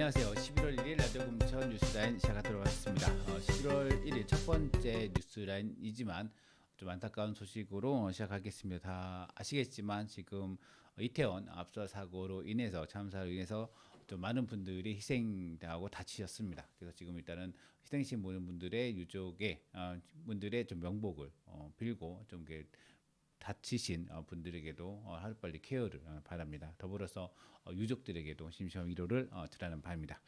안녕하세요. 11월 1일 라디오 금천 뉴스라인 시작하도록 하겠습니다. 어, 11월 1일 첫 번째 뉴스라인이지만 좀 안타까운 소식으로 시작하겠습니다. 다 아시겠지만 지금 이태원 압사 사고로 인해서 참사로 인해서 좀 많은 분들이 희생당하고 다치셨습니다. 그래서 지금 일단은 희생신 모든 분들의 유족의 어, 분들의 좀 명복을 어, 빌고 좀 이렇게 다치신 어, 분들에게도 어, 하루빨리 케어를 어, 바랍니다. 더불어서 어, 유족들에게도 심심한 위로를 어, 드리는 바입니다.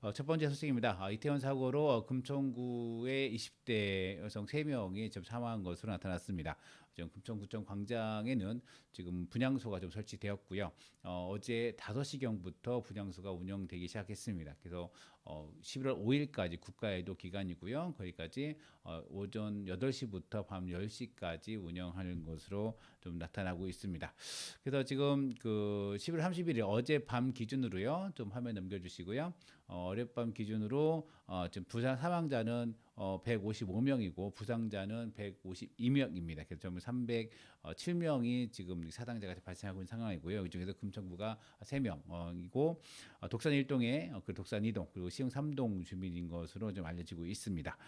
어, 첫 번째 소식입니다. 아, 이태원 사고로 어, 금천구의 20대 여성 3명이 지금 사망한 것으로 나타났습니다. 지금 금천구청 광장에는 지금 분향소가 좀 설치되었고요. 어, 어제 5시경부터 분향소가 운영되기 시작했습니다. 그래서 어, 11월 5일까지 국가에도 기간이고요. 거기까지 어, 오전 8시부터 밤 10시까지 운영하는 것으로 좀 나타나고 있습니다. 그래서 지금 그 11월 31일 어제 밤 기준으로요. 좀 화면 넘겨 주시고요. 어, 어젯밤 기준으로 어, 지금 부상 사망자는 어, 155명이고 부상자는 152명입니다. 그래서 전부 307명이 지금 사상자가 발생하고 있는 상황이고요. 이 중에서 금천구가 3명이고 어, 독산 1동에 어, 그 독산 2동 그리고 시흥 3동 주민인 것으로 좀 알려지고 있습니다.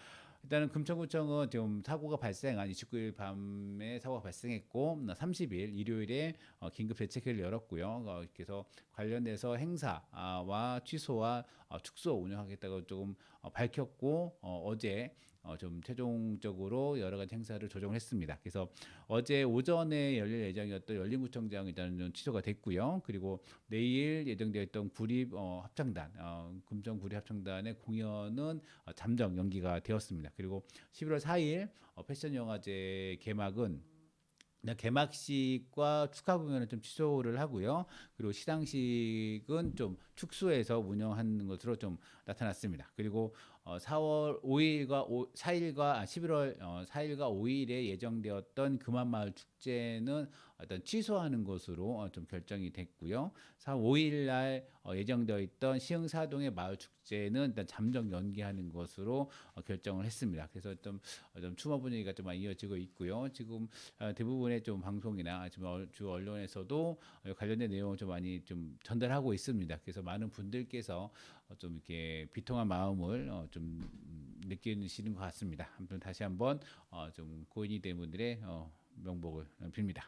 일단은 금천구청은 지금 사고가 발생한 29일 밤에 사고가 발생했고 30일 일요일에 어, 긴급 대책회를 열었고요. 어, 그래서 관련돼서 행사와 취소와 어, 축소 운영하겠다고 조금 어, 밝혔고 어, 어제 어, 좀 최종적으로 여러 가지 행사를 조정했습니다. 그래서 어제 오전에 열릴 예정이었던 열린구청장 일단은 좀 취소가 됐고요. 그리고 내일 예정되어 있던 구립 어, 합창단, 어, 금정 구립 합창단의 공연은 어, 잠정 연기가 되었습니다. 그리고 11월 4일 어, 패션 영화제 개막은 그냥 개막식과 축하 공연은 좀 취소를 하고요. 그리고 시상식은 좀 축소해서 운영하는 것으로 좀 나타났습니다. 그리고 어, 4월 5일과 5, 4일과 아, 11월 어, 4일과 5일에 예정되었던 금암마을 축제는 어떤 취소하는 것으로 어, 좀 결정이 됐고요. 4월 5일 날 어, 예정되어 있던 시흥사동의 마을 축제는 일단 잠정 연기하는 것으로 어, 결정을 했습니다. 그래서 좀, 어, 좀 추모 분위기가 좀 많이 이어지고 있고요. 지금 어, 대부분의 좀 방송이나 지금 어, 주 언론에서도 어, 관련된 내용을 좀 많이 좀 전달하고 있습니다. 그래서 많은 분들께서 어, 좀 이렇게 비통한 마음을 어, 좀 음, 느끼시는 것 같습니다. 아무튼 다시 한번 어, 좀 고인이 된 분들의 어, 명복을 빕니다.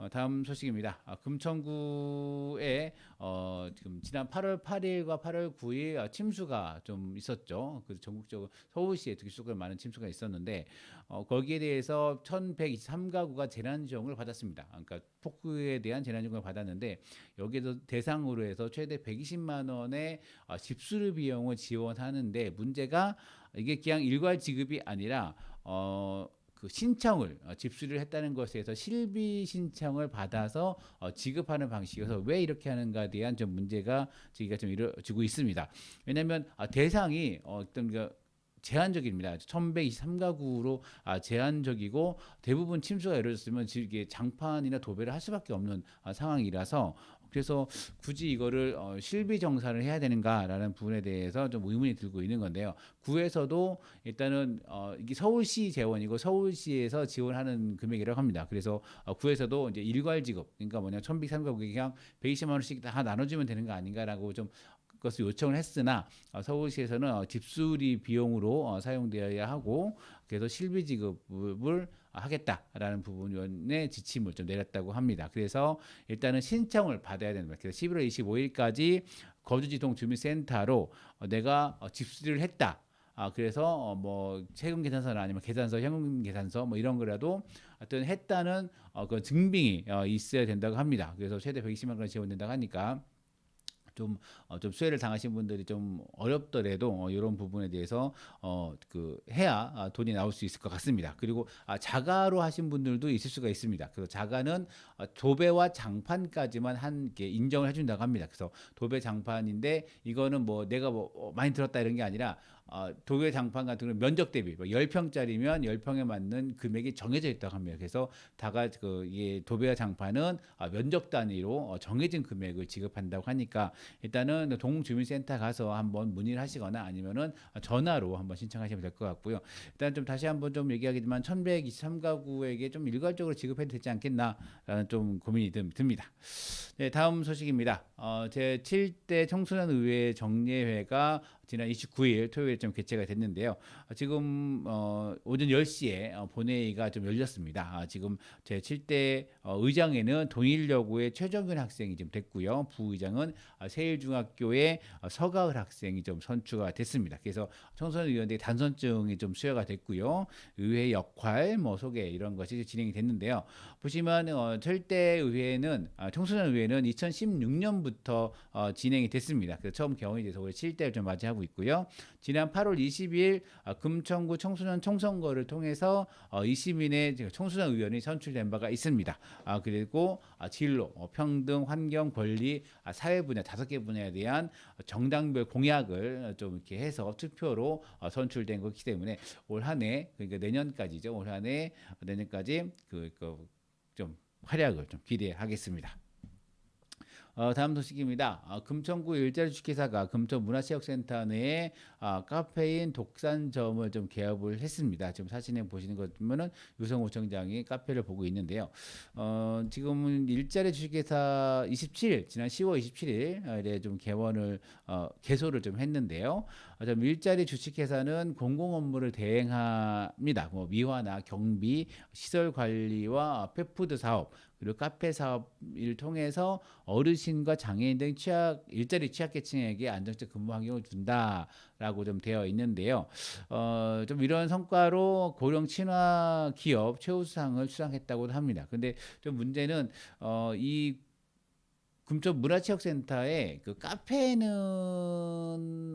어, 다음 소식입니다. 아, 금천구에 어, 지금 지난 8월 8일과 8월 9일 아, 침수가 좀 있었죠. 그 전국적으로 서울시에 특히 수가 많은 침수가 있었는데 어, 거기에 대해서 1,123가구가 재난지원을 받았습니다. 그러니까 폭우에 대한 재난지원을 받았는데 여기에서 대상으로 해서 최대 120만 원의 어, 집수리 비용을 지원하는데 문제가 이게 그냥 일괄 지급이 아니라 어, 그 신청을 어, 집수리를 했다는 것에서 실비 신청을 받아서 어, 지급하는 방식이어서 왜 이렇게 하는가에 대한 좀 문제가 제기가 좀 이루어지고 있습니다. 왜냐하면 아, 대상이 어, 어떤 그 제한적입니다. 1123가구로 아, 제한적이고 대부분 침수가 이루어졌으면 이게 장판이나 도배를 할 수밖에 없는 아, 상황이라서 그래서 굳이 이거를 어, 실비 정산을 해야 되는가라는 부분에 대해서 좀 의문이 들고 있는 건데요. 구에서도 일단은 어, 이게 서울시 재원이고 서울시에서 지원하는 금액이라고 합니다. 그래서 어, 구에서도 이제 일괄 지급 그러니까 뭐냐 1103가구에 그냥 120만 원씩 다 나눠주면 되는 거 아닌가라고 좀 것을 요청을 했으나 어, 서울시에서는 어, 집수리 비용으로 어, 사용되어야 하고 그래서 실비 지급을 하겠다라는 부분의 지침을 좀 내렸다고 합니다. 그래서 일단은 신청을 받아야 거예요. 그래서 11월 25일까지 거주지동 주민센터로 어, 내가 어, 집수리를 했다. 아 그래서 어, 뭐 세금 계산서나 아니면 계산서, 현금 계산서 뭐 이런 거라도 어떤 했다는 어, 그 증빙이 어, 있어야 된다고 합니다. 그래서 최대 120만 원 지원된다고 하니까. 좀, 어, 좀 수혜를 당하신 분들이 좀 어렵더라도 어, 이런 부분에 대해서 어, 그 해야 아, 돈이 나올 수 있을 것 같습니다. 그리고 아, 자가로 하신 분들도 있을 수가 있습니다. 그래서 자가는 어, 도배와 장판까지만 한 게 인정을 해준다고 합니다. 그래서 도배 장판인데 이거는 뭐 내가 뭐 어, 많이 들었다 이런 게 아니라 어, 도배 장판 같은 경우는 면적 대비 뭐 10평짜리면 10평에 맞는 금액이 정해져 있다고 합니다. 그래서 다가 그 이게 도배와 장판은 아, 면적 단위로 어, 정해진 금액을 지급한다고 하니까 일단은 동주민센터 가서 한번 문의를 하시거나 아니면은 전화로 한번 신청하시면 될 것 같고요. 일단 좀 다시 한번 좀 얘기하겠지만 1123가구에게 좀 일괄적으로 지급해도 되지 않겠나라는 좀 고민이 듭- 듭니다. 네, 다음 소식입니다. 어, 제 7대 청소년 의회 정례회가 지난 29일 토요일에 좀 개최가 됐는데요. 어, 지금 어, 오전 10시에 어, 본회의가 좀 열렸습니다. 아, 지금 제 7대 어, 의장에는 동일여고의 최정균 학생이 좀 됐고요. 부의장은 어, 세일중학교의 어, 서가을 학생이 좀 선출가 됐습니다. 그래서 청소년 의원들이 단선증이 좀 수여가 됐고요. 의회 역할 뭐 소개 이런 것이 진행이 됐는데요. 보시면 어, 철대 의회는 아, 청소년 의회는 2016년부터 어, 진행이 됐습니다. 그래서 처음 개원이 돼서 올해 7대를 좀 맞이하고 있고요. 지난 8월 20일 아, 금천구 청소년 총선거를 통해서 어, 20인의 지금 청소년 의원이 선출된 바가 있습니다. 아, 그리고 아, 진로, 어, 평등, 환경, 권리, 아, 사회 분야 다섯 개 분야에 대한 정당별 공약을 좀 이렇게 해서 투표로 어, 선출된 거기 때문에 올 한해 그러니까 내년까지죠. 올 한해 내년까지 그, 그, 좀 활약을 좀 기대하겠습니다. 어, 다음 소식입니다. 어, 금천구 일자리 주식회사가 금천 문화체육센터 내에 아, 카페인 독산점을 좀 개업을 했습니다. 지금 사진에 보시는 것 보면은 유성호 청장이 카페를 보고 있는데요. 어, 지금은 일자리 주식회사 27일 지난 10월 27일에 좀 개원을 어, 개소를 좀 했는데요. 어, 좀 일자리 주식회사는 공공 업무를 대행합니다. 뭐 미화나 경비, 시설 관리와 펫푸드 사업 그리고 카페 사업을 통해서 어르신 과 장애인 등 취약 일자리 취약계층에게 안정적 근무 환경을 준다라고 좀 되어 있는데요. 어, 좀 이런 성과로 고령 친화 기업 최우수상을 수상했다고 합니다. 근데 좀 문제는 어, 이 금천 문화체육센터에 그 카페는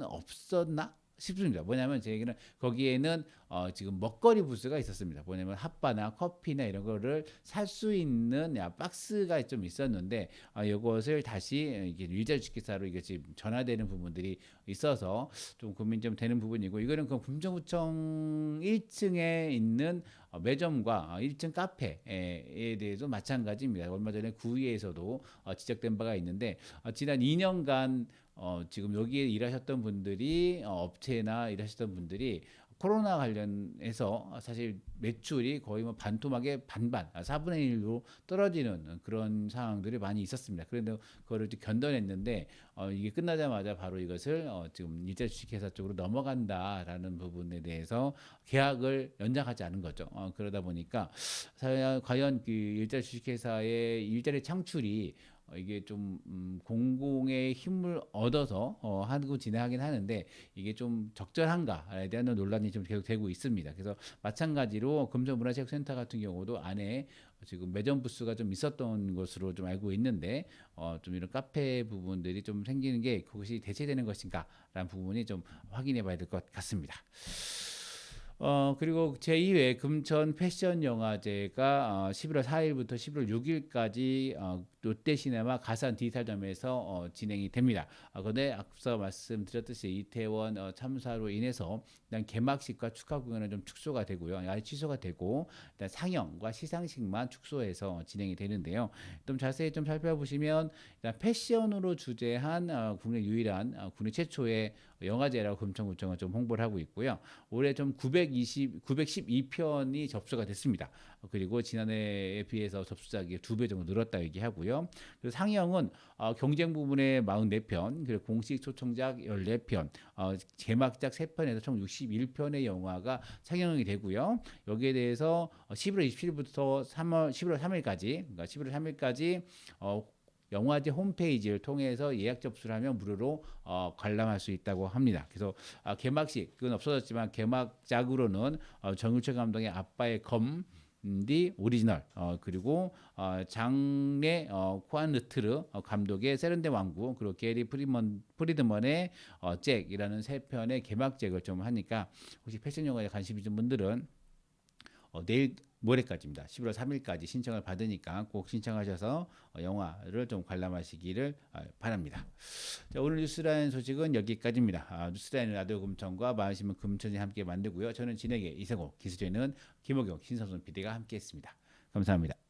없었나? 싶습니다. 뭐냐면 제 얘기는 거기에는 어, 지금 먹거리 부스가 있었습니다. 뭐냐면 핫바나 커피나 이런 거를 살 수 있는 야, 박스가 좀 있었는데 어, 이것을 다시 이게 일자리 주기사로 이게 지금 전화되는 부분들이 있어서 좀 고민 좀 되는 부분이고 이거는 그 금정구청 1층에 있는 어, 매점과 어, 1층 카페에 대해서 마찬가지입니다. 얼마 전에 구의에서도 어, 지적된 바가 있는데 어, 지난 2년간 어, 지금 여기에 일하셨던 분들이 어, 업체나 일하셨던 분들이 코로나 관련해서 사실 매출이 거의 뭐 반토막의 반반, 아, 4분의 1로 떨어지는 그런 상황들이 많이 있었습니다. 그런데 그거를 좀 견뎌냈는데 어, 이게 끝나자마자 바로 이것을 어, 지금 일자 주식회사 쪽으로 넘어간다라는 부분에 대해서 계약을 연장하지 않은 거죠. 어, 그러다 보니까 사- 과연 그 일자 주식회사의 일자리 창출이 어, 이게 좀 음, 공공의 힘을 얻어서 어, 하고 진행하긴 하는데 이게 좀 적절한가에 대한 논란이 좀 계속 되고 있습니다. 그래서 마찬가지로 금전문화체육센터 같은 경우도 안에 지금 매점 부스가 좀 있었던 것으로 좀 알고 있는데 어, 좀 이런 카페 부분들이 좀 생기는 게 그것이 대체되는 것인가라는 부분이 좀 확인해 봐야 될 것 같습니다. 어 그리고 제2회 금천 패션 영화제가 어, 11월 4일부터 11월 6일까지 어, 롯데 시네마 가산 디지털점에서 어, 진행이 됩니다. 아, 그런데 앞서 말씀드렸듯이 이태원 어, 참사로 인해서 일단 개막식과 축하 공연은 좀 축소가 되고요. 아예 취소가 되고 일단 상영과 시상식만 축소해서 진행이 되는데요. 좀 자세히 좀 살펴보시면 일단 패션으로 주제한 어, 국내 유일한 어, 국내 최초의 영화제라고 금천구청은 좀 홍보를 하고 있고요. 올해 좀 920, 912편이 접수가 됐습니다. 어, 그리고 지난해에 비해서 접수자가 두배 정도 늘었다 얘기하고요. 그리고 상영은 어, 경쟁 부분에 44편, 그리고 공식 초청작 14편, 어, 개막작 3편에서 총 61편의 영화가 상영이 되고요. 여기에 대해서 어, 11월 27일부터 3월 11월 3일까지, 그러니까 11월 3일까지 어, 영화제 홈페이지를 통해서 예약 접수를 하면 무료로 어, 관람할 수 있다고 합니다. 그래서 아, 개막식 그건 없어졌지만 개막작으로는 어, 정유철 감독의 아빠의 검 디 오리지널 어, 그리고 어, 장례 어, 코안르트르 어, 감독의 세련된 왕국 그리고 게리 프리먼 프리드먼의 어, 잭이라는 세 편의 개막작을 좀 하니까 혹시 패션 영화에 관심 있는 분들은 어, 내일 모레까지입니다. 11월 3일까지 신청을 받으니까 꼭 신청하셔서 어, 영화를 좀 관람하시기를 어, 바랍니다. 자, 오늘 뉴스라인 소식은 여기까지입니다. 아, 뉴스라인 라디오 금천과 마음심은 금천이 함께 만들고요. 저는 진행의 이세고 기술에는 김호경 신선순 PD가 함께했습니다. 감사합니다.